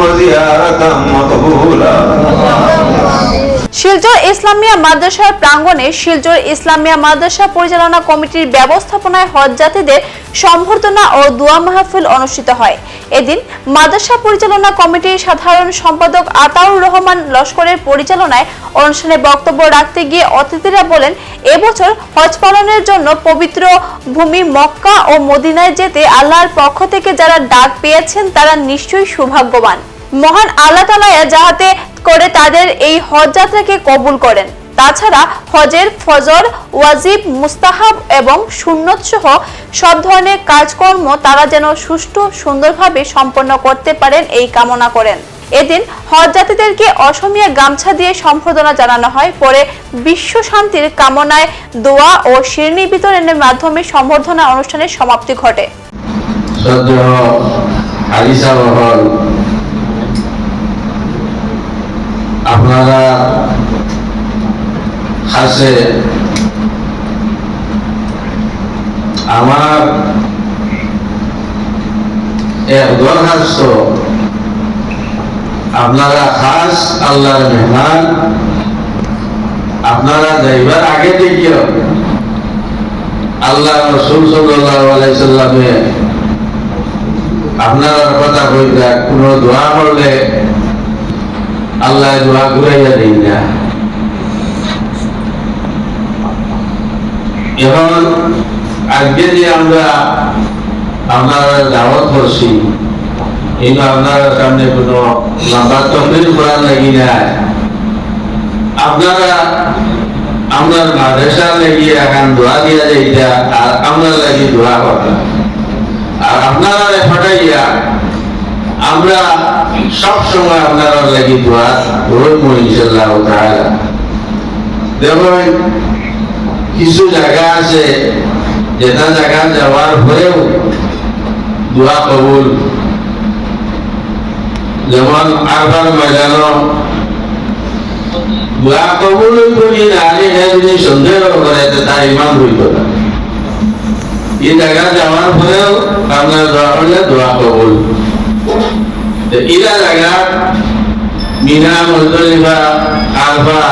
وزيارة مقبولا শিলচর ইসলামিয়া মাদ্রাসার প্রাঙ্গণে শিলচর ইসলামিয়া মাদ্রাসা পরিচালনা কমিটির ব্যবস্থাপনায় হজ যাত্রীদের সম্বর্ধনা ও দোয়া মাহফিল অনুষ্ঠিত হয়। এদিন মাদ্রাসা পরিচালনা কমিটির সাধারণ সম্পাদক আতাউর রহমান লস্করের পরিচালনায় অনুষ্ঠানে বক্তব্য রাখতে গিয়ে অতিথিরা বলেন, এবছর হজ পালনের জন্য পবিত্র ভূমি মক্কা ও মদিনায় যেতে আল্লাহর পক্ষ থেকে যারা ডাক পেয়েছেন, তারা নিশ্চয়ই সৌভাগ্যবান। মহান আল্লাহ তালা যাহাতে করে তাদের এই হজ যাত্রাকে কবুল করেন। তাছাড়া হজের ফজর, ওয়াজিব, মুস্তাহাব এবং সুন্নত সহ সব ধরনের কাজকর্ম তারা যেন সুষ্ঠু, সুন্দরভাবে সম্পন্ন করতে পারেন এই কামনা করেন। এদিন হজ যাত্রীদেরকে অসমীয়া গামছা দিয়ে সম্বোধনা জানানো হয়। পরে বিশ্ব শান্তির কামনায় দোয়া ও শিরনি বিতরণের মাধ্যমে সম্বর্ধনা অনুষ্ঠানের সমাপ্তি ঘটে। আপনারা হাসে। আমার এক দরখাস্ত আপনারা খাস আল্লাহর মেহমান। আপনারা যাইবার আগে দেখিও। আল্লাহ রসুল সাল্লামে আপনার কথা কইতা কোনো দোয়া করলে আল্লাহ দোয়া ঘুরাইয়া দিন না। এখন আজকে যে আমরা আপনারা দাওয়াত করছি, কিন্তু আপনার সামনে কোনো লম্বা তকলিফ করার লাগি না। আপনারা আপনার মাদ্রাসা লাগি এখন দোয়া দিয়া যাইতা, আর আপনার লাগি দোয়া করতাম আর আপনারা ফাটাইয়া আমরা সব সময় আপনারা লাগি দোয়া রইব ইনশাল্লাহ তাআলা। দেখুন, কিছু জায়গা আছে, যেটা জায়গা যাওয়ার পরেও দোয়া কবুল। যেমন আরবার ময়দান দোয়া কবুল করি না আগে যদি সন্দেহ করে তার ইমান হইত না। এই জায়গা যাওয়ার পরেও আপনার দোয়া করলে দোয়া কবুল। ইলা জায়গা, মিনা, মজদলিফা, আলফা,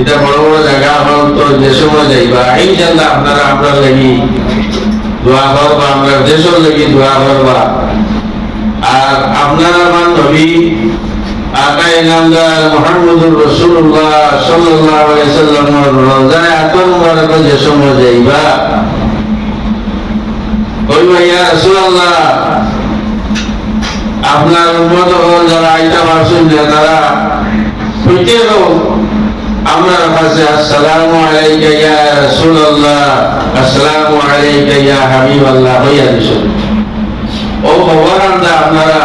এটা বড় বড় জায়গা হল তো যে সময় যাইবা ইনশাল্লাহ আপনারা আপনার লাগি দোয়া করবা আমরা দেশের লাগি দোয়া করবা। আর আপনারা আমার নবী আকাই নামদার মোহাম্মদুর রসুল্লাহ আলাইহি সাল্লামের রোজায় আতর মুবারক যে সময় যাইবা। ওই ভাইয়া রাসূলুল্লাহ আপনার উম্মত হল যারা আইতা পারছেন না তারা প্রত্যেক আপনার কাছে আসসালামু আলাইকা ইয়া রাসূলুল্লাহ, আসসালামু আলাইকা ইয়া হাবিবাল্লাহ হইয়া দিছেন ও ভগবানন্দা আপনারা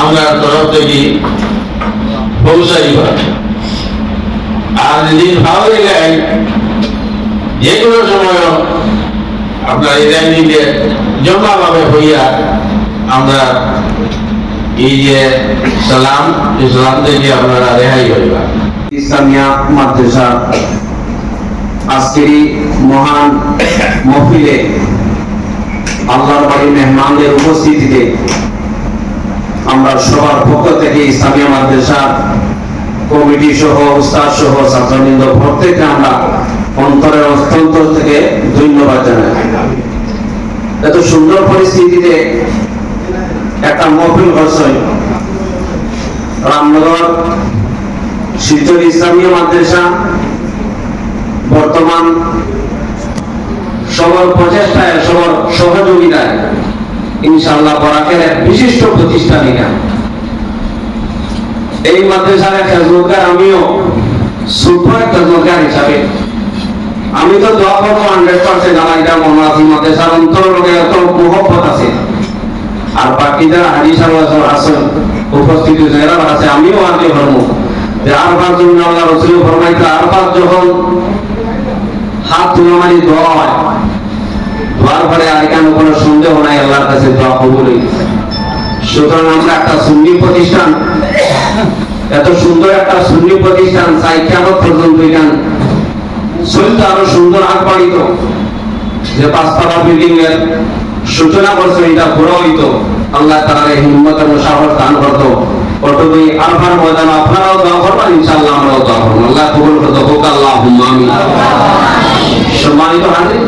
আমার তরফ থেকে পৌঁছাইবা আর যেদিন ভালো লেগে, যে কোনো সময় আপনার দিকে জমাভাবে হইয়া আমরা এই যে সালাম ইসলাম থেকে আপনারা রেহাই হইবা ইসলামিয়া মাদ্রাসা আজকের মহান আল্লাহর বাড়ি মেহমানদের উপস্থিতিতে আমরা সবার পক্ষ থেকে ইসলামিয়া মাদ্রাসা কমিটি সহ, উস্তাদ সহ, ছাত্রবৃন্দ প্রত্যেককে আমরা অন্তরের অন্তর থেকে ধন্যবাদ জানাই। এত সুন্দর পরিস্থিতিতে একটা মহফিল করছে রামনগর শিলচর ইসলামীয় মাদ্রাসা বর্তমান সবার প্রচেষ্টায়, সবার সহযোগিতায়, ইনশাআল্লাহ বরাকের এক বিশিষ্ট প্রতিষ্ঠান এটা। এই মাদ্রাসার এক খেজমকার আমিও ছোট এক খেজমকার হিসাবে। আমি তো দোয়া করব হান্ড্রেড পার্সেন্ট আমার এটা মনে আছে মাদ্রাসার অন্তর লোকের এত মহব্বত আছে আর বাকি যারা হাজি সাহেব আছেন উপস্থিত যারা আছে, আমিও আগে ধর্ম যে আরফার জন্য আল্লাহ রসুল ফরমাইতে আরফার যখন হাত তুলে মারি দোয়া হয় দোয়ার পরে আর কেন কোনো সন্দেহ নাই, আল্লাহর কাছে দোয়া কবুল হয়ে। সুতরাং আমরা একটা সুন্নি প্রতিষ্ঠান, এত সুন্দর একটা সুন্নি প্রতিষ্ঠান, চাই কেমন পর্যন্ত এখান আরও সুন্দর আগবাড়িত যে পাঁচতলা বিল্ডিং এর সূচনা করছে এটা পুরো হইতো আল্লাহ এই হিম্মত এবং সাহস দান করতো। আরফার ময়দান আপনারাও করবেন, ইনশাআল্লাহ আমরাও করব। আল্লাহ কবুল হোক আল্লাহ আমিন। সম্মানিত হাজির,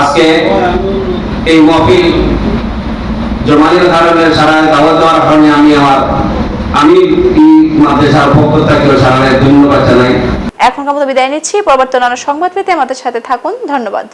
আজকে এই মহফিল জমানের কারণে সারা দাওয়াত দেওয়ার কারণে আমি আমার আমি এই মাদ্রাসার পক্ষ থেকে সারা ধন্যবাদ জানাই। মতো বিদায় নিচ্ছি। পরবর্তী অন্যান্য সংবাদ পেতে আমাদের সাথে থাকুন। ধন্যবাদ।